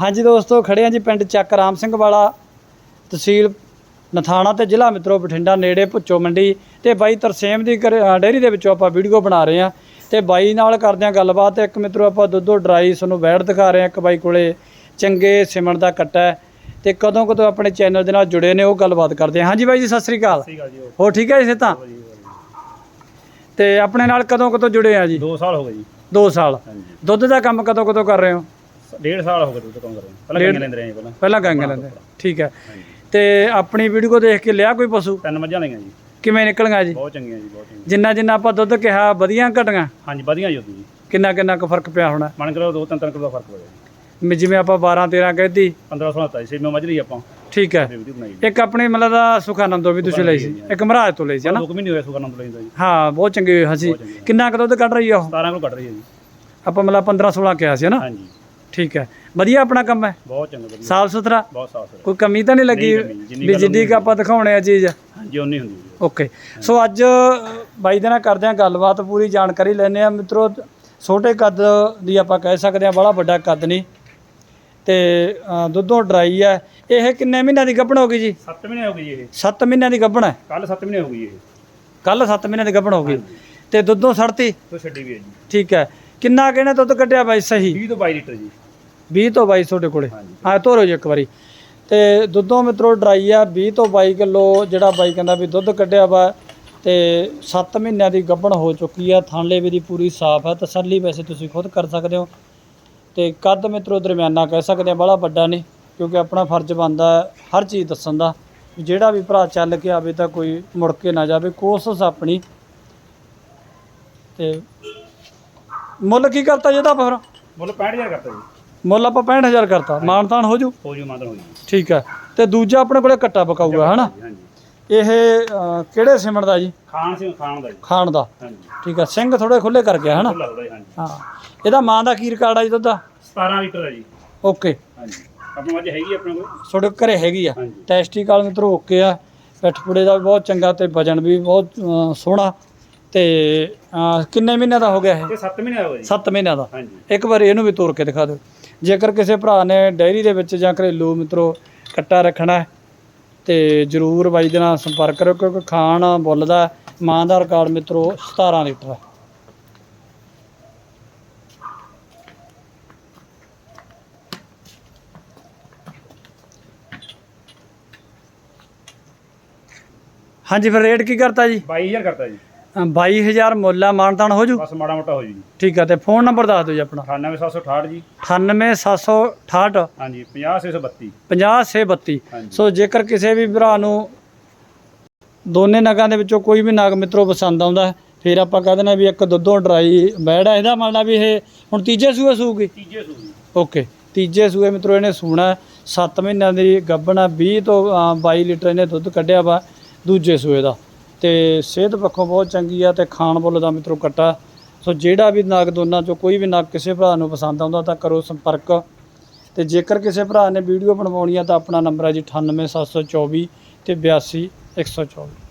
ਹਾਂਜੀ ਦੋਸਤੋ ਖੜੇ ਹਾਂ ਜੀ ਪਿੰਡ ਚੱਕ ਰਾਮ ਸਿੰਘ ਵਾਲਾ ਤਹਿਸੀਲ ਨਥਾਣਾ ਤੇ ਜ਼ਿਲ੍ਹਾ ਮਿੱਤਰੋ ਬਠਿੰਡਾ ਨੇੜੇ ਭੁੱਚੋ ਮੰਡੀ ਤੇ ਬਾਈ ਤਰਸੇਮ ਦੀ ਡੇਅਰੀ ਦੇ ਵਿੱਚੋਂ ਆਪਾਂ ਵੀਡੀਓ ਬਣਾ ਰਹੇ ਹਾਂ ਤੇ ਬਾਈ ਨਾਲ ਕਰਦੇ ਹਾਂ ਗੱਲਬਾਤ। ਇੱਕ ਮਿੱਤਰੋ ਆਪਾਂ ਦੁੱਧੋ ਡਰਾਈ ਤੁਹਾਨੂੰ ਵੈੜ ਦਿਖਾ ਰਹੇ ਹਾਂ ਇੱਕ ਬਾਈ ਕੋਲੇ ਚੰਗੇ ਸਿਮਣ ਦਾ ਕੱਟਾ ਤੇ ਕਦੋਂ ਕਦੋਂ ਆਪਣੇ ਚੈਨਲ ਦੇ ਨਾਲ ਜੁੜੇ ਨੇ ਉਹ ਗੱਲਬਾਤ ਕਰਦੇ ਹਾਂ। ਹਾਂਜੀ ਬਾਈ ਜੀ ਸਤਿ ਸ੍ਰੀ ਅਕਾਲ। ਹੋ ਠੀਕ ਹੈ ਜੀ ਤਾਂ ਤੇ ਆਪਣੇ ਨਾਲ ਕਦੋਂ ਕਦੋਂ ਜੁੜੇ ਆ ਜੀ? 2 ਸਾਲ ਹੋ ਗਏ ਜੀ। 2 ਸਾਲ। ਦੁੱਧ ਦਾ ਕੰਮ ਕਦੋਂ ਕਦੋਂ ਕਰ ਰਹੇ ਹੋ? ਡੇਢ ਸਾਲ ਹੋ ਗਏ ਦੁੱਧ ਕੰਮ ਕਰ ਰਹੇ ਪਹਿਲਾਂ ਡੇਢ- ਲੈਂਦੇ ਰਹੇ ਜੀ ਪਹਿਲਾਂ। ਪਹਿਲਾਂ ਗਾਂਗੇ ਲੈਂਦੇ ਠੀਕ ਹੈ। ਤੇ ਆਪਣੀ ਵੀਡੀਓ ਦੇਖ ਕੇ ਲਿਆ ਕੋਈ ਪਸ਼ੂ? ਤਿੰਨ ਮੱਝਾਂ ਲਈਆਂ ਜੀ। ਕਿਵੇਂ ਨਿਕਲੀਆਂ ਜੀ? ਬਹੁਤ ਚੰਗੀਆਂ ਜੀ ਬਹੁਤ ਚੰਗੀਆਂ। ਜਿੰਨਾ ਜਿੰਨਾ ਆਪਾਂ ਦੁੱਧ ਕਿਹਾ ਵਧੀਆਂ ਘਟੀਆਂ? ਹਾਂਜੀ ਵਧੀਆ ਜੀ ਉਦੋਂ ਜੀ। ਕਿੰਨਾ ਕਿੰਨਾ ਕੁ ਫ਼ਰਕ ਪਿਆ ਹੋਣਾ? ਮਨ ਕਰੋ ਦੋ ਤਿੰਨ ਤਿੰਨ ਕਿਲੋ ਦਾ ਫ਼ਰਕ ਪਿਆ ਜੀ। ਵੀ ਜਿਵੇਂ ਆਪਾਂ 12 13 ਕਹਿਤੀ। 15 16 ਤਾਂ ਸੀ ਮੈਂ ਮੱਝ ਲਈ ਆਪਾਂ। ਠੀਕ ਹੈ। ਤੇ ਵੀਡੀਓ ਬਣਾਈ ਜੀ। ਇੱਕ ਆਪਣੇ ਮਤਲਬ ਦਾ ਸੁਖਾਨੰਦ ਤੋਂ ਵੀ ਤੁਸੀਂ ਲਈ ਸੀ। ਇੱਕ ਮਹਾਰਾਜ ਤੋਂ ਲਈ ਸੀ ਹਨਾ? ਦੋ ਕੁ ਮਹੀਨੇ ਹੋਏ ਸੁਗਰ ਨੰਦ ਲੈਂਦਾ ਜੀ। ਹਾਂ ਬਹੁਤ ਚੰਗੀ ਹਸੀ। ਬਹੁਤ ਚੰਗੀ। ਕਿੰਨਾ ਕੁ ਦੁੱਧ ਕੱਢ ਰਹੀ ਆ ਉਹ? 17 ਕਿਲੋ ਕੱਢ ਰਹੀ ਹੈ ਜੀ। ਆਪਾਂ ਮਤਲਬ 15 16 ਕਿਹਾ ਸੀ ਹਨਾ? ਹਾਂਜੀ। ਠੀਕ ਹੈ। ਵਧੀਆ ਆਪਣਾ ਕੰਮ ਹੈ? ਬਹੁਤ ਚੰਗਾ ਵਧੀਆ। ਸਾਫ਼ ਸੁਥਰਾ? ਬਹੁਤ ਸਾਫ਼ ਸੁਥਰਾ। ਕੋਈ ਕਮੀ ਤਾਂ ਨਹੀਂ ਲੱਗੀ? ਨਹੀਂ ਕਮੀ, ਜਿੰਨੀ ਵੀ ਗੱਲ ਜਿੱਡੀ ਕੁ ਆਪਾਂ ਦਿਖਾਉਣੇ ਆ ਚੀਜ਼। ਹਾਂਜੀ ਉਨੀ ਹੁੰਦੀ ਜੀ ਓਕੇ ਸੋ ਅੱਜ ਬਾਈ ਦੇ ਨਾਲ ਕਰਦੇ ਆ ਗੱਲਬਾਤ ਪੂਰੀ ਜਾਣਕਾਰੀ ਲੈਣੇ ਆ ਮਿੱਤਰੋ ਛੋਟੇ ਕੱਦ ਦੀ ਆਪਾਂ ਕਹਿ ਸਕਦੇ ਆ ਬੜਾ ਵੱਡਾ ਕੱਦ ਨਹੀਂ। ਤੇ ਅ, ਦੁੱਧੋਂ ਡਰਾਈ ਹੈ। ਇਹ ਕਿੰਨੇ ਮਹੀਨਿਆਂ ਦੀ ਗੱਭਣ ਹੋ ਗਈ ਜੀ? 7 ਮਹੀਨੇ ਹੋ ਗਏ ਜੀ ਇਹ। 7 ਮਹੀਨਿਆਂ ਦੀ ਗੱਭਣ ਹੈ? ਕੱਲ 7 ਮਹੀਨੇ ਹੋ ਗਈ ਇਹ। ਕੱਲ 7 ਮਹੀਨਿਆਂ ਦੀ ਗੱਭਣ ਹੋ ਗਈ। ਤੇ ਦੁੱਧੋਂ ਸੜਤੀ? ਤੋਂ ਛੱਡੀ ਵੀ ਹੈ ਜੀ। ਠੀਕ ਹੈ। ਕਿੰਨਾ ਕਿਹਨੇ ਦੁੱਧ ਕੱਢਿਆ ਬਾਈ ਸਹੀ? 20 ਤੋਂ 22 ਲੀਟਰ ਜੀ। 20 ਤੋਂ 22 ਤੁਹਾਡੇ ਕੋਲੇ। ਆ ਧੋਰੋ ਜੀ ਇੱਕ ਵਾਰੀ। ਤੇ ਦੁੱਧੋਂ ਮਿੱਤਰੋ ਡਰਾਈ ਆ 20 ਤੋਂ 22 ਕਿਲੋ ਜਿਹੜਾ ਬਾਈ ਕਹਿੰਦਾ ਵੀ ਦੁੱਧ ਕੱਢਿਆ ਵਾ ਤੇ 7 ਮਹੀਨਿਆਂ ਦੀ ਗੱਭਣ ਹੋ ਚੁੱਕੀ ਆ ਥਾਂਲੇ ਵੀ ਦੀ ਪੂਰੀ ਸਾਫ਼ ਹੈ ਤਸੱਲੀ ਵੈਸੇ ਤੁਸੀਂ ਖੁਦ ਕਰ ਸਕਦੇ ਹੋ। ਤੇ ਕੱਦ ਮਿੱਤਰੋ ਦਰਮਿਆਨਾ ਕਹਿ ਸਕਦੇ ਆ ਬੜਾ ਵੱਡਾ ਨਹੀਂ ਕਿਉਂਕਿ ਆਪਣਾ ਫਰਜ਼ ਬਣਦਾ ਹਰ ਚੀਜ਼ ਦੱਸਣ ਦਾ। ਜਿਹੜਾ ਵੀ ਭਰਾ ਚੱਲ ਕੇ ਆਵੇ ਤਾਂ ਕੋਈ ਮੁੜ ਕੇ ਨਾ ਜਾਵੇ ਕੋਸ਼ਿਸ਼ ਆਪਣੀ। ਤੇ ਮੁੱਲ ਕੀ ਕਰਤਾ ਜਿਹਦਾ ਫਿਰ? ਮੁੱਲ 65000 ਕਰਤਾ ਜੀ। ਮੁੱਲ ਆਪਾਂ 65000 ਕਰਤਾ ਮਾਨਤਾਨ ਹੋ ਜੂ? ਹੋ ਜੂ ਮਾਦਰ ਹੋ ਜੀ। ਠੀਕ ਹੈ ਤੇ ਦੂਜਾ ਆਪਣੇ ਕੋਲੇ ਕੱਟਾ ਪਕਾਊਗਾ ਹਨਾ? ਹਾਂਜੀ। ਇਹ ਕਿਹੜੇ ਸਿਮਣ ਦਾ ਜੀ? ਖਾਣ ਸੀ ਖਾਣ ਦਾ ਜੀ। ਖਾਣ ਦਾ। ਹਾਂਜੀ। ਠੀਕ ਹੈ ਸਿੰਘ ਥੋੜੇ ਖੁੱਲੇ ਕਰ ਗਿਆ ਹਨਾ? ਜੀ ਹਾਂਜੀ। ਹਾਂ। ਇਹਦਾ ਮਾਂ ਦਾ ਕੀ ਰਿਕਾਰਡ ਆ ਜੀ ਦੁੱਧ ਦਾ? 17 ਲੀਟਰ ਹੈ ਜੀ। ਓਕੇ। ਹਾਂਜੀ। ਆਪਣੀ ਮੱਝ ਹੈਗੀ ਆਪਣੇ ਕੋਲ। ਤੁਹਾਡੇ ਘਰੇ ਹੈਗੀ ਆ? ਹਾਂਜੀ। ਟੈਸਟੀਕਲ ਮਿੱਤਰੋ ਓਕੇ ਆ। ਪਿੱਠਪੁੜੇ ਦਾ ਵੀ ਬਹੁਤ ਚੰਗਾ ਤੇ ਵਜਨ ਵੀ ਬਹੁਤ ਸੋਹਣਾ। ਤੇ ਕਿੰਨੇ ਮਹੀਨਿਆਂ ਦਾ ਹੋ ਗਿਆ ਇਹ? ਇਹ 7 ਮਹੀਨੇ ਹੋ ਗਏ ਜੀ। 7 ਮਹੀਨਿਆਂ ਦਾ। ਹਾਂਜੀ। ਇੱਕ ਵਾਰ ਇਹਨੂੰ ਵੀ ਤੋੜ ਕੇ ਦਿਖਾ ਦਿਓ। ਜੇਕਰ ਕਿਸੇ ਭਰਾ ਨੇ ਡਾਇਰੀ ਦੇ ਵਿੱਚ ਜਾਂ ਘਰੇਲੂ ਮਿੱਤਰੋ ਕੱਟਾ ਰੱਖਣਾ ਹੈ, ਤੇ ਜਰੂਰ ਬਾਈ ਦੇ ਨਾਲ ਸੰਪਰਕ ਕਰੋ, ਕਿਉਂਕਿ ਖਾਣ ਬੁੱਲਦਾ ਮਾਂ ਦਾ ਰਿਕਾਰਡ ਮਿੱਤਰੋ 17 ਲੀਟਰ ਹੈ। ਹਾਂਜੀ, ਫਿਰ ਰੇਟ ਕੀ ਕਰਤਾ ਜੀ? 22000 ਕਰਤਾ ਜੀ। 22000 ਮੁੱਲ ਆ ਮਾਨਤਾਨ ਹੋ ਜੂ? ਬਸ ਮਾੜਾ ਮੋਟਾ ਹੋ ਜੂ ਜੀ। ਠੀਕ ਹੈ ਤੇ ਫੋਨ ਨੰਬਰ ਦੱਸ ਦਿਓ ਜੀ ਆਪਣਾ। 98768 ਜੀ। 98768 ਹਾਂਜੀ 50632 50632 ਹਾਂਜੀ। ਸੋ ਜੇਕਰ ਕਿਸੇ ਵੀ ਭਰਾ ਨੂੰ ਦੋਨੇ ਨਗਾਂ ਦੇ ਵਿੱਚੋਂ ਕੋਈ ਵੀ ਨਗ ਮਿੱਤਰੋ ਪਸੰਦ ਆਉਂਦਾ ਫਿਰ ਆਪਾਂ ਕਹਿ ਦਿੰਦੇ ਵੀ ਇੱਕ ਦੁੱਧੋਂ ਡਰਾਈ ਬੈੜਾ ਇਹਦਾ ਮਤਲਬ ਵੀ ਇਹ ਹੁਣ ਤੀਜੇ ਸੂਏ ਸੂਗੀ? ਤੀਜੇ ਸੂ ਜੀ ਓਕੇ ਤੀਜੇ ਸੂਏ ਮਿੱਤਰੋ ਇਹਨੇ ਸੂਣਾ 7 ਮਹੀਨਿਆਂ ਦੀ ਗੱਭਣਾ 20 ਤੋਂ ਅ, 22 ਲੀਟਰ ਇਹਨੇ ਦੁੱਧ ਕੱਢਿਆ ਵਾ ਦੂਜੇ ਸੂਏ ਦਾ। ਤੇ ਸਿਹਤ ਪੱਖੋਂ ਬਹੁਤ ਚੰਗੀ ਆ ਤੇ ਖਾਣ ਬੁੱਲ ਦਾ ਮਿੱਤਰੋ ਕੱਟਾ ਸੋ ਜਿਹੜਾ ਵੀ ਨਾਗ ਦੋਨਾਂ ਚੋਂ ਕੋਈ ਵੀ ਨਾਗ ਕਿਸੇ ਭਰਾ ਨੂੰ ਪਸੰਦ ਆਉਂਦਾ ਤਾਂ ਕਰੋ ਸੰਪਰਕ। ਤੇ ਜੇਕਰ ਕਿਸੇ ਭਰਾ ਨੇ ਵੀਡੀਓ ਬਣਵਾਉਣੀ ਆ ਤਾਂ ਆਪਣਾ ਨੰਬਰ ਹੈ ਜੀ 98724 ਤੇ 82124